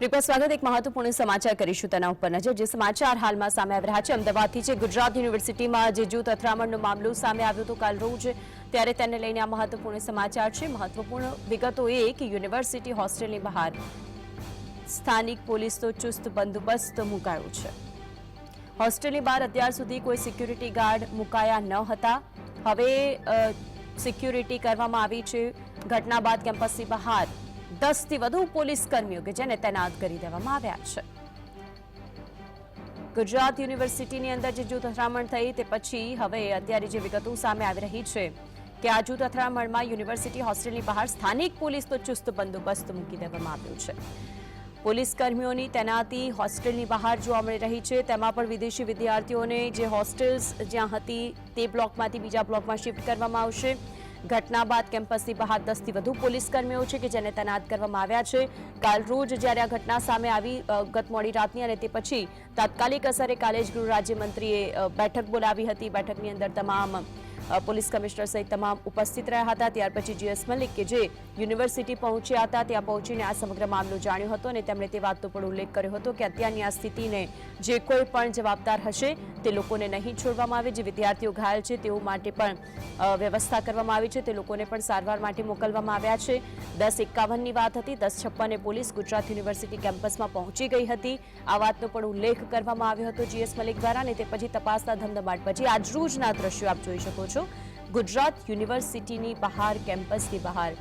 Report સ્વાગત એક મહત્વપૂર્ણ સમાચાર કરીશું તેના ઉપર નજર, જે સમાચાર હાલમાં સામે આવી રહ્યા છે. અમદાવાદથી છે ગુજરાત યુનિવર્સિટીમાં જે જૂથ અથડામણનો મામલો સામે આવ્યો હતો કાલ રોજ, ત્યારે તેને લઈને આ મહત્વપૂર્ણ સમાચાર છે. મહત્વપૂર્ણ વિગતો એ કે યુનિવર્સિટી હોસ્ટેલની બહાર સ્થાનિક પોલીસનો ચુસ્ત બંદોબસ્ત મુકાયો છે. હોસ્ટેલની બહાર અત્યાર સુધી કોઈ સિક્યુરિટી ગાર્ડ મુકાયા ન હતા. હવે સિક્યુરિટી કરવામાં આવી છે. ઘટના બાદ કેમ્પસની બહાર દસથી વધુ પોલીસ કર્મીઓ કે જેને તૈનાત કરી દેવામાં આવ્યા છે. ગુજરાત યુનિવર્સિટીની અંદર જે જૂથ અથડામણ થઈ તે પછી હવે અત્યારે જે વિગતો સામે આવી રહી છે કે આ જૂથ અથડામણમાં યુનિવર્સિટી હોસ્ટેલની બહાર સ્થાનિક પોલીસનો ચુસ્ત બંદોબસ્ત મૂકી દેવામાં આવ્યો છે. પોલીસ કર્મીઓની તૈનાતી હોસ્ટેલની બહાર જોવા મળી રહી છે. તેમાં પણ વિદેશી વિદ્યાર્થીઓને જે હોસ્ટેલ્સ જ્યાં હતી તે બ્લોકમાંથી બીજા બ્લોકમાં શિફ્ટ કરવામાં આવશે. ઘટના બાદ કેમ્પસની બહાર દસથી વધુ પોલીસ કર્મીઓ છે કે જેને તૈનાત કરવામાં આવ્યા છે. કાલ રોજ જ્યારે આ ઘટના સામે આવી ગત મોડી રાતની અને તે પછી તાત્કાલિક અસરે કાલે જ ગૃહ રાજ્યમંત્રીએ બેઠક બોલાવી હતી. બેઠકની અંદર તમામ પોલીસ કમિશનર સહિત તમામ ઉપસ્થિત રહ્યા હતા. ત્યાર પછી જીએસ મલિક કે જે યુનિવર્સિટી પહોંચ્યા હતા, ત્યાં પહોંચીને આ સમગ્ર મામલો જાણ્યો હતો અને તેમણે તે વાતનો પણ ઉલ્લેખ કર્યો હતો કે અત્યારની આ સ્થિતિને જે કોઈ પણ જવાબદાર હશે, તે લોકોને નહીં છોડવામાં આવે. જે વિદ્યાર્થીઓ ઘાયલ છે, તેઓ માટે પણ વ્યવસ્થા કરવામાં આવી છે. તે લોકોને પણ સારવાર માટે મોકલવામાં આવ્યા છે. દસ એકાવનની વાત હતી. દસ છપ્પને પોલીસ ગુજરાત યુનિવર્સિટી કેમ્પસમાં પહોંચી ગઈ હતી. આ વાતનો પણ ઉલ્લેખ કરવામાં આવ્યો હતો જીએસ મલિક દ્વારા અને તે પછી તપાસના ધમધમાટ પછી આજરોજના દ્રશ્યો આપ જોઈ શકો છો. ગુજરાત યુનિવર્સિટીની બહાર, કેમ્પસની બહાર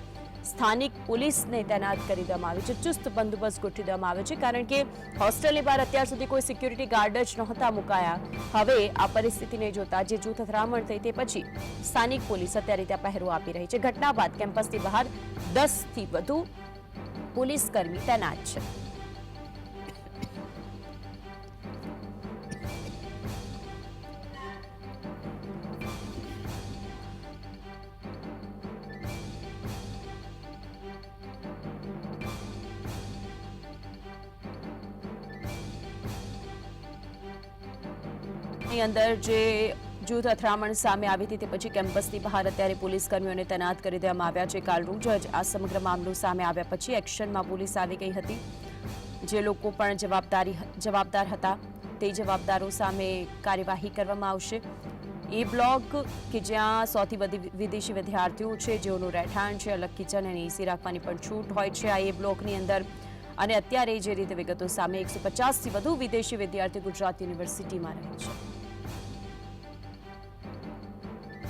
સ્થાનિક પોલીસને તૈનાત કરી દેવામાં આવી છે. ચુસ્ત બંદોબસ્ત ગોઠવી દેવામાં આવ્યો છે, કારણ કે હોસ્ટેલની બહાર અત્યાર સુધી કોઈ સિક્યુરિટી ગાર્ડ જ નહોતા મુકાયા. હવે આ પરિસ્થિતિને જોતા જે જૂથ અથડામણ થઈ તે પછી સ્થાનિક પોલીસ અત્યારે ત્યાં પહેરો આપી રહી છે. ઘટના બાદ કેમ્પસની બહાર દસથી વધુ પોલીસકર્મી તૈનાત છે. ની અંદર જે જૂથ અથડામણ સામે આવી હતી તે પછી કેમ્પસની બહાર અત્યારે પોલીસ કર્મીઓને તૈનાત કરી દેવામાં આવ્યા છે. કાલ જજ આ સમગ્ર મામલો સામે આવ્યા પછી એક્શનમાં પોલીસ આવી ગઈ હતી. જે લોકો પણ જવાબદારી જવાબદાર હતા તે જવાબદારો સામે કાર્યવાહી કરવામાં આવશે. એ બ્લોક કે જ્યાં સૌથી બધી વિદેશી વિદ્યાર્થીઓ છે, જેઓનું રહેઠાણ છે, અલગ કિચન અને એસી રાખવાની પણ છૂટ હોય છે આ એ બ્લોકની અંદર. અને અત્યારે જે રીતે વિગતો સામે એકસો પચાસથી વધુ વિદેશી વિદ્યાર્થીઓ ગુજરાત યુનિવર્સિટીમાં રહે છે.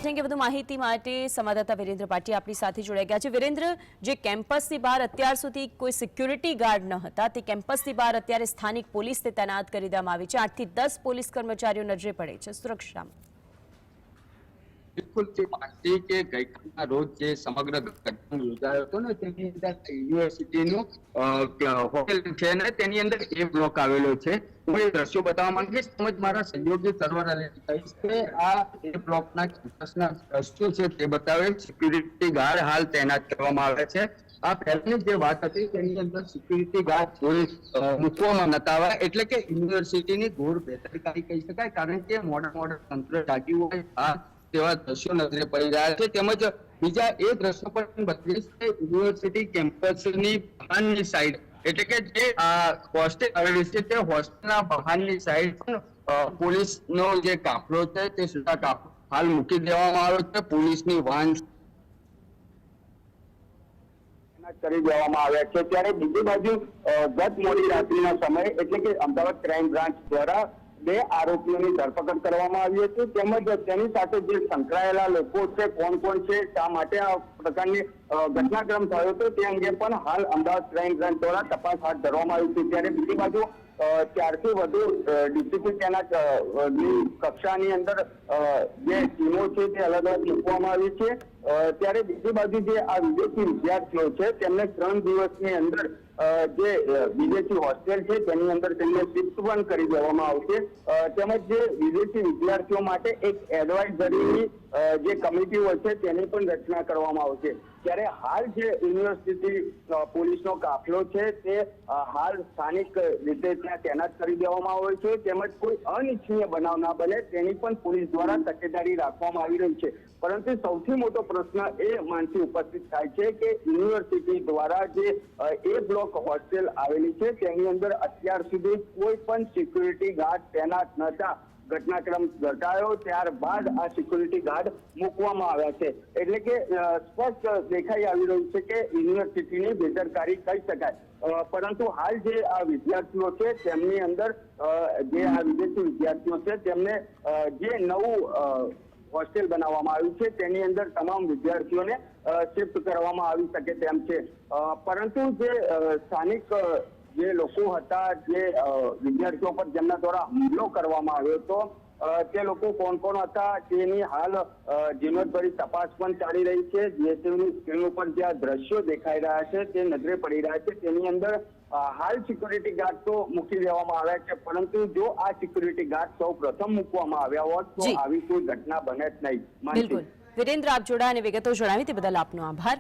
જેમ કે વધુ માહિતી માટે સંવાદદાતા વિરેન્દ્ર પાટી આપણી સાથે જોડાઈ ગયા છે. વિરેન્દ્ર, જે કેમ્પસની બહાર અત્યાર સુધી કોઈ સિક્યુરિટી ગાર્ડ ન હતા, તે કેમ્પસની બહાર અત્યારે સ્થાનિક પોલીસને તૈનાત કરી દેવામાં આવી છે. આઠથી દસ પોલીસ કર્મચારીઓ નજરે પડે છે. સુરક્ષામાં બિલકુલ જે માહિતી કે ગઈકાલના રોજ જે સમગ્ર ઘટના યોજાયો હતો ને, તેની અંદર યુનિવર્સિટીનું હોટેલ છે ને, તેની અંદર એ બ્લોક આવેલો છે. હું એ દ્રશ્યો બતાવવા માંગીશ. તેમજ મારા સહયોગી સરવર કહીશ કે આ એ બ્લોકના કેમ્પસના દ્રશ્યો છે તે બતાવે સિક્યુરિટી ગાર્ડ હાલ તૈનાત કરવામાં આવે છે. આ પહેલાની જે વાત હતી તેની અંદર સિક્યુરિટી ગાર્ડ જોઈ મૂકવામાં નતા આવ્યા એટલે કે યુનિવર્સિટીની ઘોર બેદરકારી કહી શકાય, કારણ કે મોડર મોડર તંત્ર જાગ્યું હોય, આ તેવા દ્રશ્યો નજરે પડી રહ્યા છે. તેમજ બીજા એ દ્રશ્યો પણ બત્રીસ યુનિવર્સિટી કેમ્પસની બહારની સાઈડ એટલે કે જે હોસ્ટેલ આવેલી છે, તે હોસ્ટેલના બહારની સાઈડ પણ પોલીસનો જે કાફલો છે, તે સુધા કાફલો હાલ મૂકી દેવામાં આવ્યો છે. પોલીસની વાહન કરી દેવામાં આવ્યા છે. ત્યારે બીજી બાજુ ગત મોડી રાત્રિના સમયે એટલે કે અમદાવાદ ક્રાઇમ બ્રાન્ચ દ્વારા બે આરોપીઓની ધરપકડ કરવામાં આવી હતી. તેમજ તેની સાથે જે સંકળાયેલા લોકો છે કોણ કોણ છે શા માટે આ પ્રકારની ઘટનાક્રમ થયો હતો તે અંગે પણ હાલ અમદાવાદ ક્રાઇમ બ્રાન્ચ દ્વારા તપાસ હાથ ધરવામાં આવી છે. ત્યારે બીજી બાજુ ચારથી વધુ ડીસીપી તૈનાત અ, અ, ની કક્ષાની અંદર જે ટીમો છે તે અલગ અલગ મૂકવામાં આવી છે. ત્યારે બીજી બાજુ જે આ વિદેશી વિદ્યાર્થીઓ છે, તેમને ત્રણ દિવસની અંદર જે વિદેશી હોસ્ટેલ છે, તેની અંદર તેમને શિફ્ટ પણ કરી દેવામાં આવશે. તેમજ જે વિદેશી વિદ્યાર્થીઓ માટે એક એડવાઇઝરીની જે જે કમિટીઓ છે, તેની પણ રચના કરવામાં આવશે. ત્યારે હાલ જે યુનિવર્સિટી પોલીસનો કાફલો છે, તે હાલ સ્થાનિક રીતે ત્યાં તૈનાત કરી દેવામાં આવે છે. તેમજ કોઈ અનિચ્છનીય બનાવ ના બને, તેની પણ પોલીસ દ્વારા તકેદારી રાખવામાં આવી રહી છે. પરંતુ સૌથી મોટો પ્રશ્ન એ માનથી ઉપસ્થિત થાય છે કે યુનિવર્સિટી દ્વારા જે એ બ્લોક હોસ્ટેલ આવેલી છે, તેની અંદર અત્યાર સુધી કોઈ પણ સિક્યુરિટી ગાર્ડ તૈનાત નતા ઘટનાક્રમ ઘટાયો ત્યારબાદ આ સિક્યુરિટી ગાર્ડ મૂકવામાં આવ્યા છે. એટલે કે સ્પષ્ટ દેખાઈ આવી રહ્યું છે કે યુનિવર્સિટીની બેદરકારી કહી શકાય. પરંતુ હાલ જે આ વિદ્યાર્થીઓ છે, તેમની અંદર જે આ વિદેશી વિદ્યાર્થીઓ છે, તેમને જે નવું હોસ્ટેલ બનાવવામાં આવ્યું છે. તેની અંદર તમામ વિદ્યાર્થીઓને શિફ્ટ કરવામાં આવી શકે તેમ છે. પરંતુ જે સ્થાનિક જે લોકો હતા, જે વિદ્યાર્થીઓ પર જેમના દ્વારા હુમલો કરવામાં આવ્યો હતો તે લોકો કોણ કોણ હતા તેની હાલ ઝીણવટભરી તપાસ પણ ચાલી રહી છે. જીએસટીની સ્ક્રીન ઉપર જે આ દ્રશ્યો દેખાઈ રહ્યા છે તે નજરે પડી રહ્યા છે. તેની અંદર હાલ સિક્યુરિટી ગાર્ડ તો મૂકી દેવામાં આવ્યા છે. પરંતુ જો આ સિક્યુરિટી ગાર્ડ સૌ પ્રથમ મૂકવામાં આવ્યા હોત તો આવી કોઈ ઘટના બને જ નહીં. બિલકુલ. વિરેન્દ્ર આપ જોડા અને વિગતો જણાવી તે બદલ આપનો આભાર.